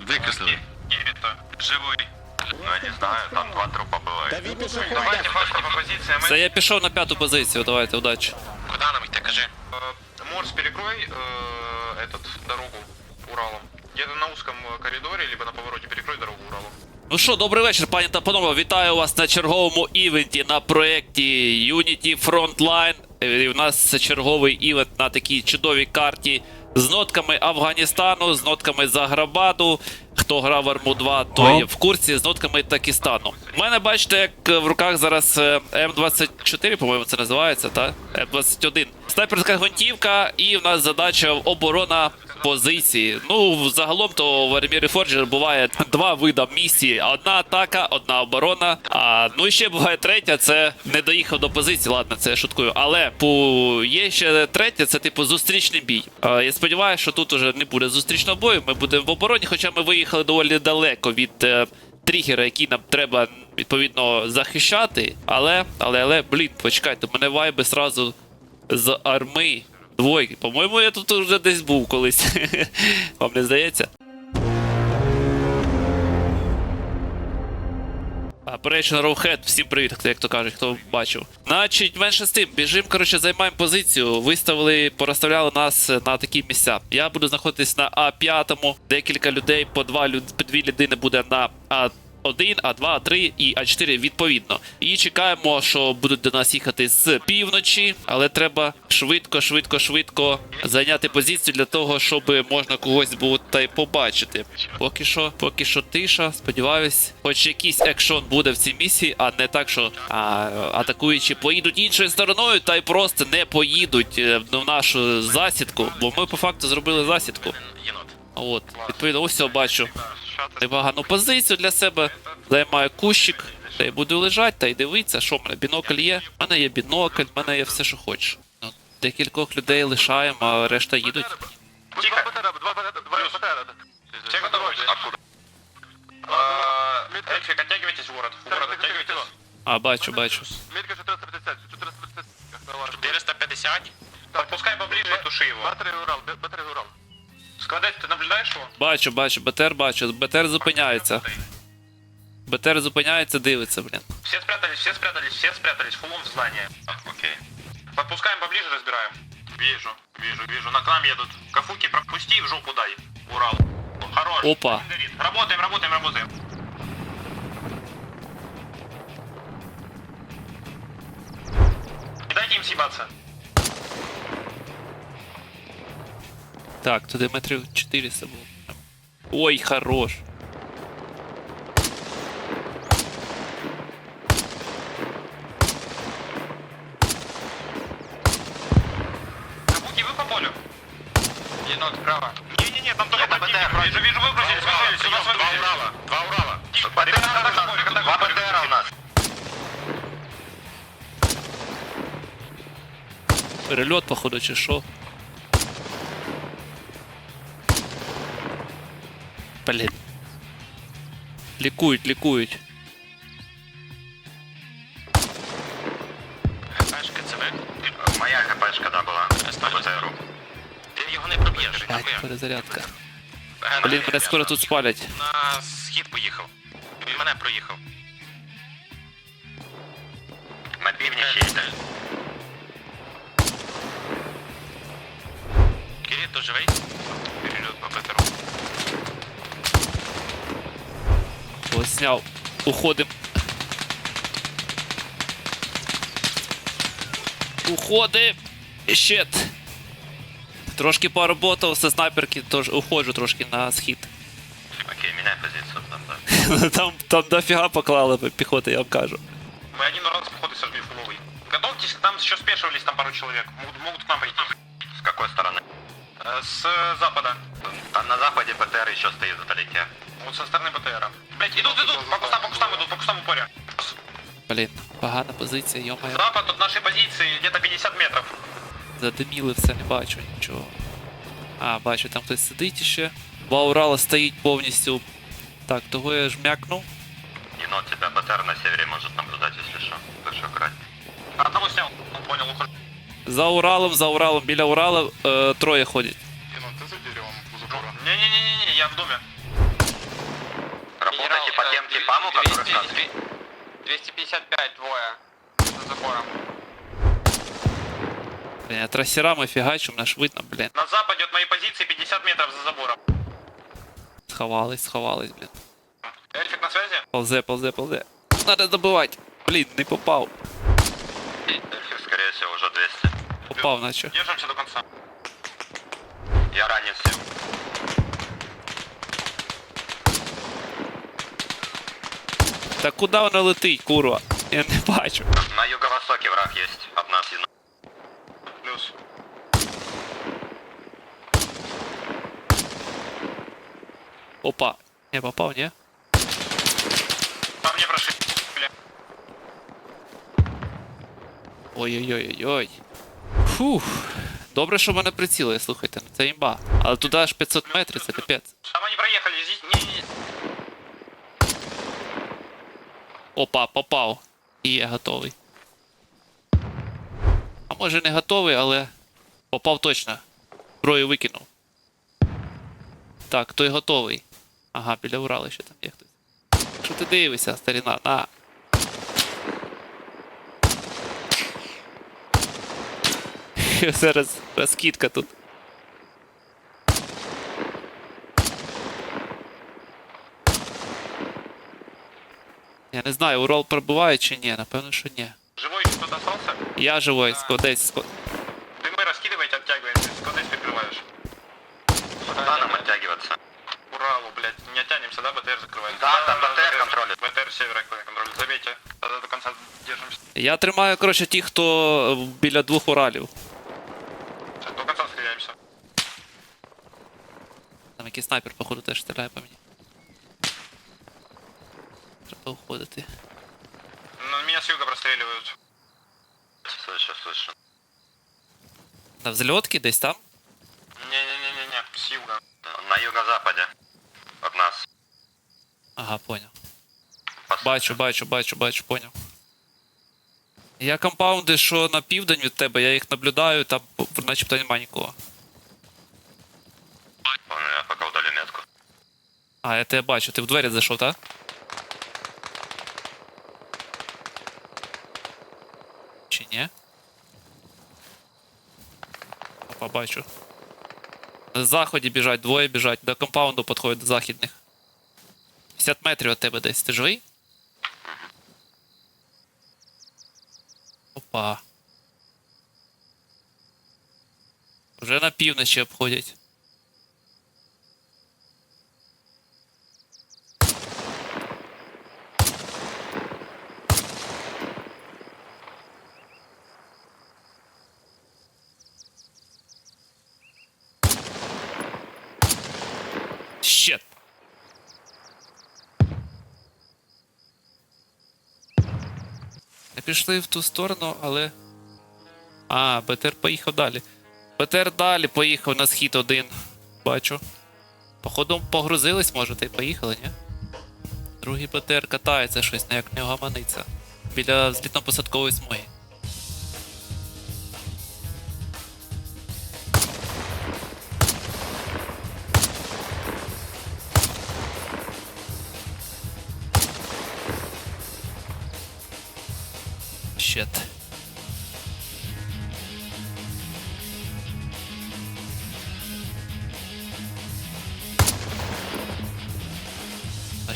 Викреслили. Кирита. Живой. Ну, я не знаю, там два трупа было. Давайте башни по позициям. Це я пішов на п'яту позицію, давайте, удачі. Куда нам идти, скажи? Морс, перекрой э, этот, дорогу Уралом. Где-то на узком э, коридоре, либо на повороте перекрой дорогу Уралом. Ну що, добрий вечір, пані та панове. Вітаю вас на черговому івенті на проєкті Unity Frontline. І у нас це черговий івент на такій чудовій карті з нотками Афганістану, з нотками Заграбаду. Хто грав в Арму 2, той в курсі з нотками Такістану. У мене бачите, як в руках зараз е, М24, по-моєму, це називається, так? М21. Снайперська гвинтівка, і в нас задача оборона позиції. Ну, загалом то в Армірі Форджер буває два вида місії: одна атака, одна оборона. А ну і ще буває третя, це не доїхав до позиції. Ладно, це я шуткую. Але по є ще третя, це типу зустрічний бій. А, я сподіваюся, що тут уже не буде зустрічного бою. Ми будемо в обороні, хоча ми виїхали доволі далеко від. е, Тригера, який нам треба відповідно захищати, але, але, але, блін, почекайте, мене вайби сразу з арми двойки. По-моєму, я тут вже десь був колись. Вам не здається? Operation Rowhead, всім привіт, як то кажуть, хто бачив. Значить, менше з тим, біжим, коротше, займаємо позицію. Виставили, порозставляли нас на такі місця. Я буду знаходитись на А5, декілька людей, по два по дві людини буде на А. 1, А2, А3 і А4 відповідно. І чекаємо, що будуть до нас їхати з півночі, але треба швидко, швидко, швидко зайняти позицію для того, щоб можна когось й побачити. Поки що, поки що тиша. Сподіваюсь, хоч якийсь екшон буде в цій місії, а не так, що а, атакуючі поїдуть іншою стороною, та й просто не поїдуть е, в нашу засідку, бо ми по факту зробили засідку. От, відповідно, ось цього бачу непогану позицію для себе. Займаю кущик, та й буду лежати та й дивитися, що в мене бінокль є. У мене є бінокль, в мене є все, що хочеш. Ну, декількох людей лишаємо, а решта їдуть. Тихо. Два БТРа, два БТРа. Те, кто Откуда? Эльфик, оттягивайтесь в город. В город оттягивайтесь. А, бачу, бачу. Мітка 450, 450. 450. Подпускай поближе и туши его. Батарея Урал, батарея Урал. Складать, ты наблюдаешь его? Бачу, бачу, БТР бачу, БТР зупиняється. БТР зупиняється, дивиться, блін. Все спрятались, все спрятались, все спрятались. Фулон в здание. Окей. Подпускаем поближе, разбираем. Вижу, вижу, вижу. На к нам едут. Кафуки пропусти, в жопу дай. Урал. Хорош. Опа. Горит. Работаем, работаем, работаем. Не дайте им съебаться. Так, туди метрів 400 було. Ой, хорош. Кафуки, вы по полю? Енот, справа. Не-не-не, там только БТР. Вижу, вижу, выгрузились, выгрузились, у нас. Два Урала, два Урала. Два БТР у нас. Перельот, походу, чи що? Блін. Лікують, лікують. ХПшка, це ви? Моя ХПшка, да, була. БТРу. Ти його не проб'єш. Блять, перезарядка. Блін, мене скоро тут спалять. На схід поїхав. Він мене проїхав. На північ їде. Кирил, то живий? Перельот по БТРу. Ось зняв. Уходим. Уходи. Щет. Трошки поработав зі снайперки, тож уходжу трошки на схід. Окей, меняй позицию там, да. Там, там дофіга поклали піхоти, я вам кажу. Мы один раз походу сожгли фуловый. Готовьтесь, там еще спешивались там пару человек. Могут, могут к нам пойти. С какой стороны? С запада. Там на западе БТР еще стоит вдалеке. Вот со стороны БТРа. Блять, идут, идут, по кустам, по кустам идут, по кустам упоря. Блін, погана позиція, йомаю. Запад от нашей позиции где-то 50 метров. Задиміли все, не бачу нічого. А, бачу, там хтось сидить іще. Два Урала стоїть повністю. Так, того я жмякнув. нот тебя БТР на севере может наблюдать, если что. Так что аккуратнее. Одного снял, он понял, ухожу. За Уралом, за Уралом, біля Урала е, троє ходять. 255 двое за забором. Блин, я трассера мы фигачим наш видно, блин. На западе от моей позиции 50 метров за забором. Сховались, сховались, блин. Эльфик на связи? Ползе, ползе, ползе. Надо добывать, Блин, не попал. Эльфик, скорее всего, уже 200. Попал, начал. Держимся до конца. Я ранен всем. Та куди вона летить, курва? Я не бачу. На юго-востоке враг есть. От нас. Плюс. Опа. Не попав, ні? Парни прошли. Ой-ой-ой-ой. Фух. Добре, що в мене приціли, слухайте, ну це імба. Але туди аж 500 метрів, це капець. Опа, попав. І я готовий. А може не готовий, але попав точно. Зброю викинув. Так, той готовий. Ага, біля Урала ще там є хтось. Що ти дивишся, старіна? На. Зараз розкидка тут. Я не знаю, Урал пробиває чи ні, напевно, що ні. Живой кто-то остался? Я живой, ско- десь ско- Дымы раскидывайте, оттягиваемся. Куда здесь прикрываешь? Куда нам оттягиваться? Уралу, блядь, не оттянемся, да? БТР закрываем. Да, там БТР контролит. БТР севера контролит. Забейте. Тогда до конца держимся. Я тримаю, коротше, ті, хто е, біля двох Уралів. До конца стреляемся. Там якийсь снайпер, походу, теж стріляє по мені. Треба уходити. Ну, меня с юга простреливают. Слышу, слышу. На взльотки десь там? Не-не-не-не-не, с юга. На юго-западе. От нас. Ага, поняв. По Бачу, бачу, бачу, бачу, поняв. Я компаунди, що на південь від тебе, я їх наблюдаю, там начебто немає нікого. Я пока удалю метку. А, я тебе бачу, ти в двері зайшов, так? Ні? Опа, бачу. Заході біжать, двоє біжать, до компаунду підходять до західних. 50 метрів від тебе десь. Ти живий? Опа. Вже на півночі обходять. Щет. Не пішли в ту сторону, але. А, БТР поїхав далі. БТР далі поїхав на схід один. Бачу. Походу погрузились, може, та й поїхали, ні? Другий БТР катається щось, не як не гаманиться. Біля злітно-посадкової смуги.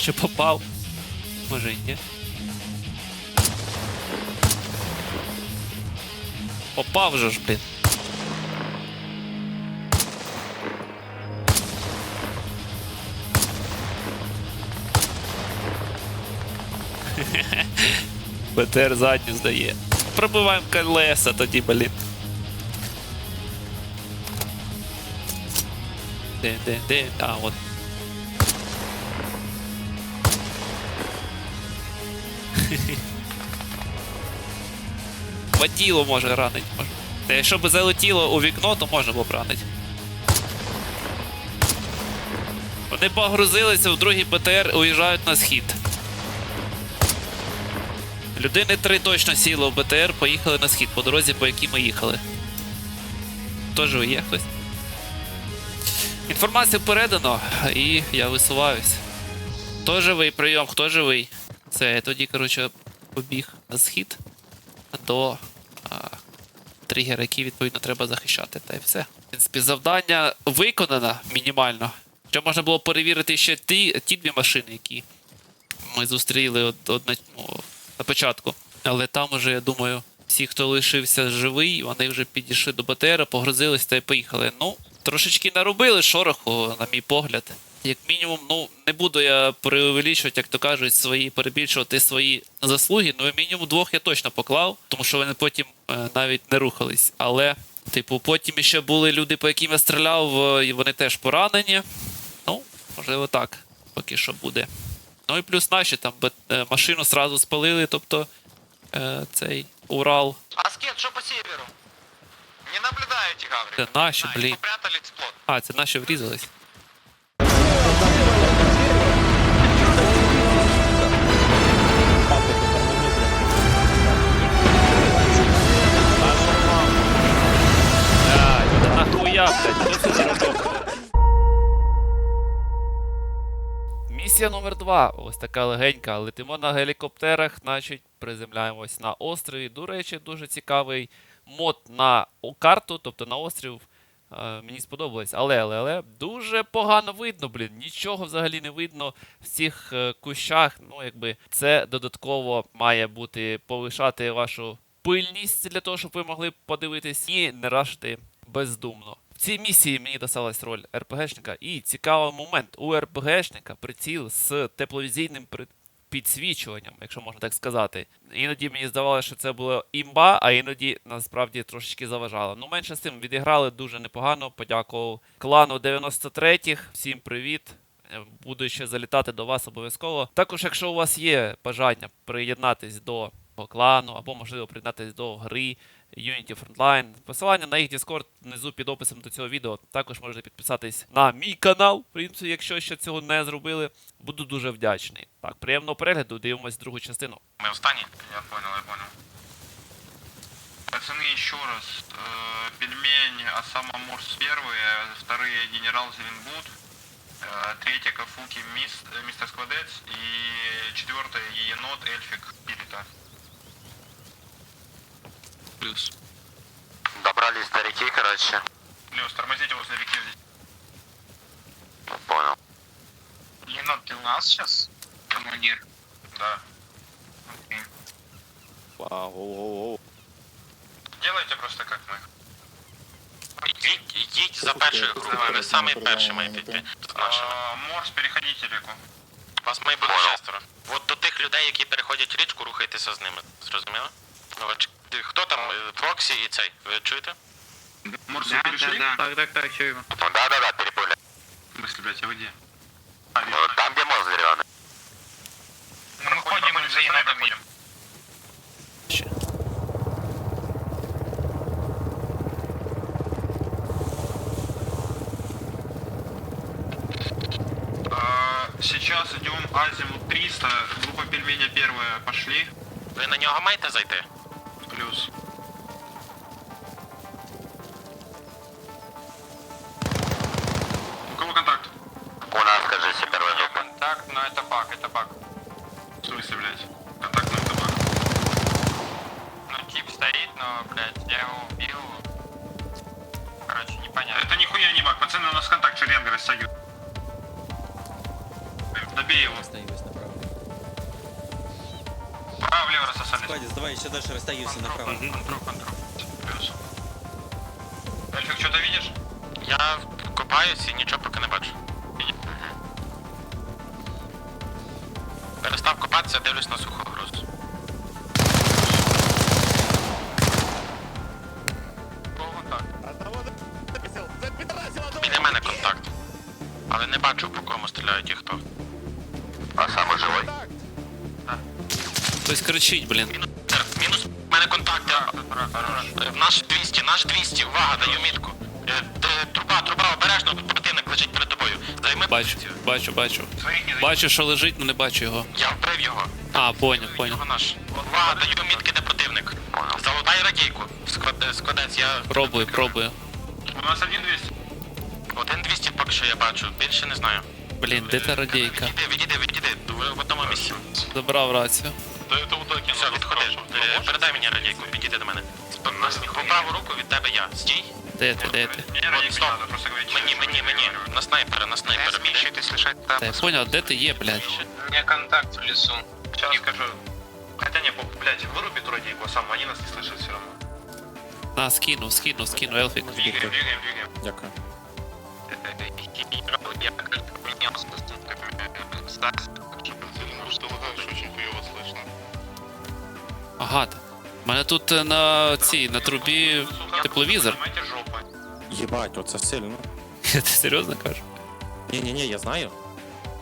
Що попав? Може і ні. Попав же ж, блін. БТР задню здає. Пробиваємо колеса тоді, блін. Де, де, де? А, от. Воділо може ранить. Може. Та якщо б залетіло у вікно, то можна було б ранити. Вони погрузилися в другий БТР, уїжджають на схід. Людини три точно сіло в БТР, поїхали на схід по дорозі, по якій ми їхали. Тож є хтось? Інформацію передано, і я висуваюсь. Хто живий, прийом, хто живий? Це я тоді, коротше, побіг на схід до а, тригера, який відповідно треба захищати. Та й все. В принципі, завдання виконано мінімально. Що можна було перевірити ще ті, ті дві машини, які ми зустріли од, одна, ну, на початку. Але там уже, я думаю, всі, хто лишився живий, вони вже підійшли до БТР, погрузились та й поїхали. Ну, трошечки наробили шороху, на мій погляд. Як мінімум, ну не буду я преувеличувати, як то кажуть, свої перебільшувати свої заслуги. Ну, мінімум двох я точно поклав, тому що вони потім е, навіть не рухались. Але, типу, потім ще були люди, по яким я стріляв, е, і вони теж поранені. Ну, можливо, так, поки що буде. Ну і плюс наші там е, машину сразу спалили, тобто цей Урал. Аскет, что по северу? Не наблюдаете, Гаврик. Це наші, блін. А, це наші врізались. Робота? Місія номер два. Ось така легенька. Летимо на гелікоптерах, значить приземляємось на острові. До речі, дуже цікавий мод на карту, тобто на острів. Е, мені сподобалось. Але, але, але дуже погано видно, блін. Нічого взагалі не видно в цих е, кущах. Ну, якби це додатково має бути повишати вашу пильність для того, щоб ви могли подивитись і не рашити бездумно. Цій місії мені досталась роль РПГшника, і цікавий момент. У РПГшника приціл з тепловізійним підсвічуванням, якщо можна так сказати. Іноді мені здавалося, що це було імба, а іноді насправді трошечки заважало. Ну, менше з тим, відіграли дуже непогано. Подякував клану 93-х. Всім привіт. Е, Буду ще залітати до вас обов'язково. Також, якщо у вас є бажання приєднатись до клану, або можливо приєднатись до гри Unity Frontline, посилання на їх Discord внизу під описом до цього відео. Також можете підписатись на мій канал, в принципі, якщо ще цього не зробили. Буду дуже вдячний. Так, приємного перегляду, дивимось другу частину. Мы в стане? Я понял, я понял. Пацаны, еще раз. Э, пельмень, Осама Морс первые, вторые Генерал Зеленбуд, э, третья Кафуки мис, э, Мистер Сквадец и четвертая Енот Эльфик Плюс. Добрались до реки, короче. Плюс, тормозите возле реки здесь. Понял. Енот, ты у нас сейчас? Командир. Да. Окей. Делайте просто как мы. Йдіть, йдіть за першою групою, ви самі перші маєте йти з нашими. А, Морс, переходите реку. Вас має бути шестеро. От до тих людей, які переходять річку, рухайтеся з ними. Зрозуміло? Ну, от ч- Хто там? Е, Фоксі і цей. Ви чуєте? Морс, вы перешли? Так, так, так, чую. Да-да-да, переплыли. В смысле, блядь, а вы где? Там, где мост зеленый. Ну, мы ходим за енотом идем. Ще. А, Сейчас идем Азимут 300, группа пельменя первая, пошли. Ви на нього маєте зайти? Плюс. У кого контакт? У нас, скажи, все первая группа. Контакт, но это баг, это баг. В смысле, блядь? Контакт на табак. Ну, тип стоит, но, блядь, я его убил. Короче, непонятно. Это нихуя не баг, пацаны, у нас еще дальше растягивайся направо. Контрол, контрол. Плюс. Эльфик, что-то видишь? Я копаюсь і нічого поки не бачу. Перестав копатися, дивлюсь на суху груз. Біля мене контакт. Але не бачу, по кому стріляють і хто. А самый живой? Хтось кричить, блін. Мінус, е, мінус, в мене контакт. Е, Наш 200, наш 200, увага, даю мітку. Е, Труба, труба, обережно, тут противник лежить перед тобою. Займи Бачу, позицію. бачу, бачу. Бачу, що лежить, але не бачу його. Я вбив його. А, поняв, поняв. Його наш. Увага, даю мітки, де противник. Залутай радійку. Склад- Складець, я... Пробую, пробую. У нас один 200. Один 200 поки що я бачу, більше не знаю. Блін, де та радійка? Відійди, відійди, відійди, ви в одному місці. Забрав рацію. Все, відходи. Е, Передай мені радійку, підійди до мене. По праву руку від тебе я. Стій. Де ти, де ти? Мне Вот, радик стоп. надо, просто говорить. Мені, мені, мені. На снайпера, на снайпера. Підійди. Та я поняв, де ти є, блядь? У меня контакт в лесу. Сейчас скажу. Хотя не, по- блядь, выруби ту радийку сам, они нас не слышат все равно. На, скину, скину, скину, Елфік. Двигаем, двигаем, двигаем. Дякую. Я поменялся с ссылками. Стас. Ага. Та. У мене тут е, на цій, на трубі тепловізор. Єбать, оце сильно. Ти серйозно кажеш? Ні, ні, ні, я знаю.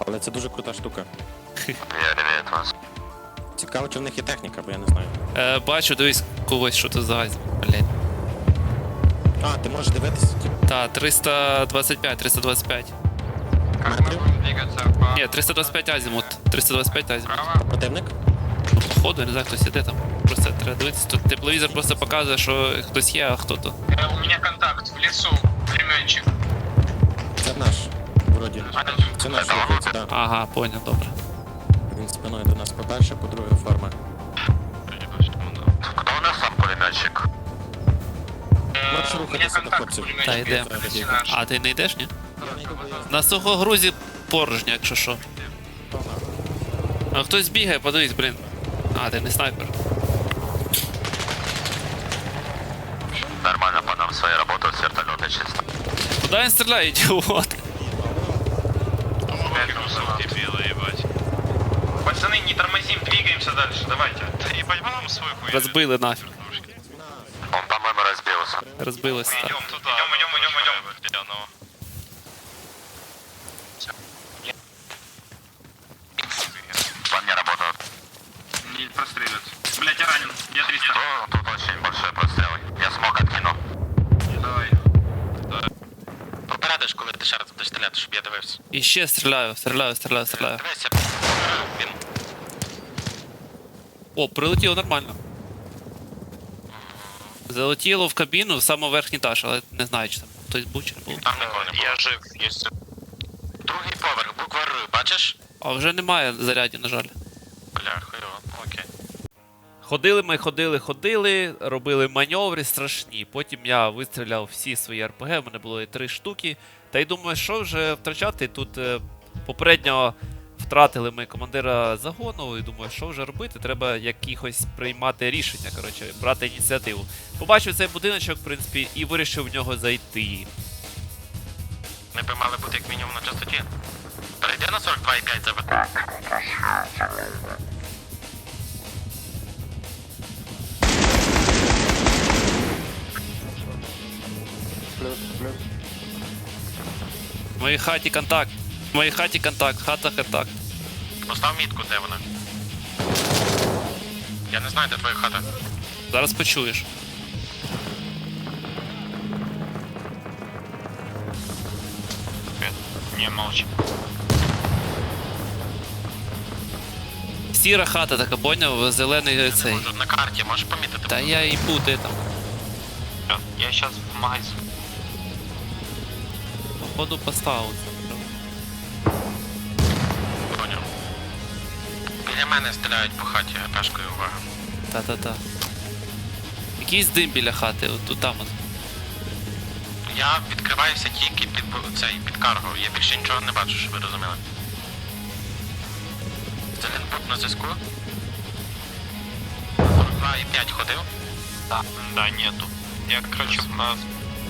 Але це дуже крута штука. Я ревет вас. Цікаво, чи в них є техніка, бо я не знаю. Е, бачу, дивись когось, що тут за газ. Блядь. А, ти можеш дивитися? Та, 325, 325. Как мы будем двигаться по... Ні, 325 азімут. 325 азімут. Право. Противник? Походу, я не знаю, хтось іде там. Просто треба дивитися. Тут тепловізор просто показує, що хтось є, а хто то. Э, У меня контакт в лесу. Временчик. Це наш. Вроді. Це наш, рухається, так. Ага, поняв, добре. Він спиною до нас, по-перше, по-друге, форма. Хто у нас сам пулеметчик? Можеш рухатися до хлопців. Та йдемо. А ти не йдеш, ні? На сухогрузі порожньо, якщо що. А хтось бігає, подивись, блін. А, ти не снайпер. своей работают с вертолета чисто. Куди він стріляє, ідіот? Пацаны, не тормозим, двигаемся дальше, давайте. Да ебать, нам свой хуй. Розбили нафіг. Он, по-моему, разбился. Розбилися так. Идем туда. Идем, идем, идем, идем. По мне работают. Не прострелят. Блять, я ранен. Я 300. Ну, тут очень большой стріляти, щоб я дивився. І ще стріляю, стріляю, стріляю, стріляю. Дивися. Він. О, прилетіло нормально. Залетіло в кабіну в самий верхній етаж, але не знаю, чи там хтось був чи не був. Там нікого не було. Я жив, є. Другий поверх, буква Р, бачиш? А вже немає зарядів, на жаль. Бля, хуйово, окей. Ходили ми, ходили, ходили, робили маневри страшні. Потім я вистріляв всі свої РПГ, в мене було і три штуки. Та й думаю, що вже втрачати. Тут е, попередньо втратили ми командира загону, і думаю, що вже робити? Треба якихось приймати рішення, коротше, брати ініціативу. Побачив цей будиночок, в принципі, і вирішив в нього зайти. Ми би мали бути як мінімум на частоті. Перейди на 42,5 тебе. В моїй хаті контакт. В моїй хаті контакт, хата контакт. Постав мітку, де вона. Я не знаю, де твоя хата. Зараз почуєш. Ні, молчи. Сіра хата така, поняв, зелений цей. Можу на карті, можеш помітити? Та я і буде там. Я зараз в магазин. Походу поставив. Поняв. Біля мене стріляють по хаті, ГПшкою увага. Та-та-та. Якийсь дим біля хати, от тут там. от. Я відкриваюся тільки під цей під карго. Я більше нічого не бачу, щоб ви розуміли. Це Зеленбук на зв'язку. 42,5 ходив. Да, да, нету. Я, короче, в-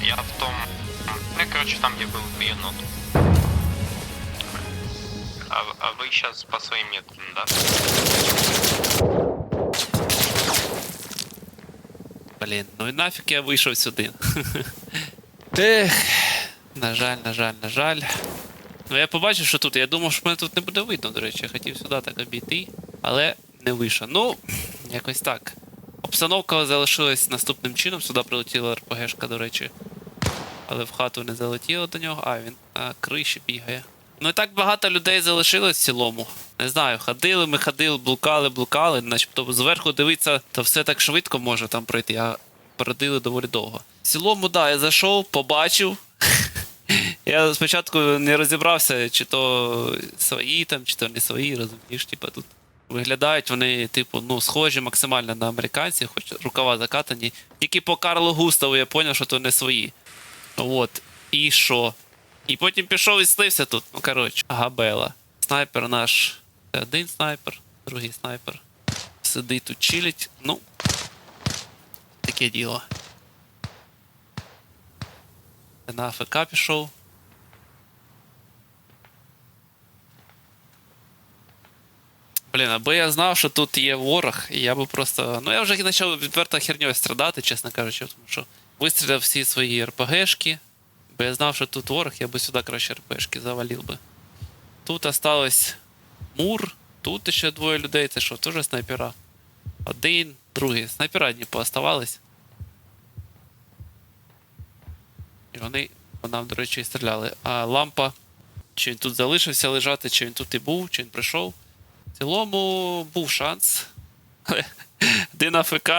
я в том... Я, короче, там, где был енот. А, а вы сейчас по своим методам, да? Блін, ну і нафіг я вийшов сюди. Ех, на жаль, на жаль, на жаль. Ну я побачив, що тут. Я думав, що мене тут не буде видно, до речі. Я хотів сюди так обійти, але не вийшов. Ну, якось так. Обстановка залишилась наступним чином. Сюди прилетіла РПГшка, до речі. Але в хату не залетіло до нього. А, він на криші бігає. Ну і так багато людей залишилось в цілому. Не знаю, ходили, ми ходили, блукали, блукали, начебто зверху дивитися, то все так швидко може там пройти, а передили доволі довго. В цілому, да, я зайшов, побачив. Я спочатку не розібрався, чи то свої там, чи то не свої, розумієш, типа тут. Виглядають вони, типу, ну, схожі максимально на американців, хоч рукава закатані. Тільки по Карлу Густаву я зрозумів, що то не свої. От. І що? І потім пішов і слився тут. Ну, коротше, габела. Снайпер наш. Це один снайпер, другий снайпер. Сидить тут чилить. Ну. Таке діло. На АФК пішов. Блін, аби я знав, що тут є ворог, і я би просто. Ну я вже почав відверто херньою страдати, чесно кажучи, тому що вистріляв всі свої РПГшки. Бо я знав, що тут ворог, я би сюди краще РПшки завалив би. Тут осталось Мур, тут ще двоє людей, це що, теж снайпера. Один, другий. Снайпера одні пооставались. І вони по нам, до речі, і стріляли. А лампа, чи він тут залишився лежати, чи він тут і був, чи він прийшов. В цілому був шанс. Один АФК,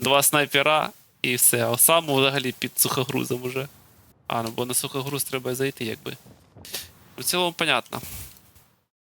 два снайпера і все. А сам взагалі під сухогрузом уже. А, ну бо на сухогруз треба зайти, якби. В цілому, понятно.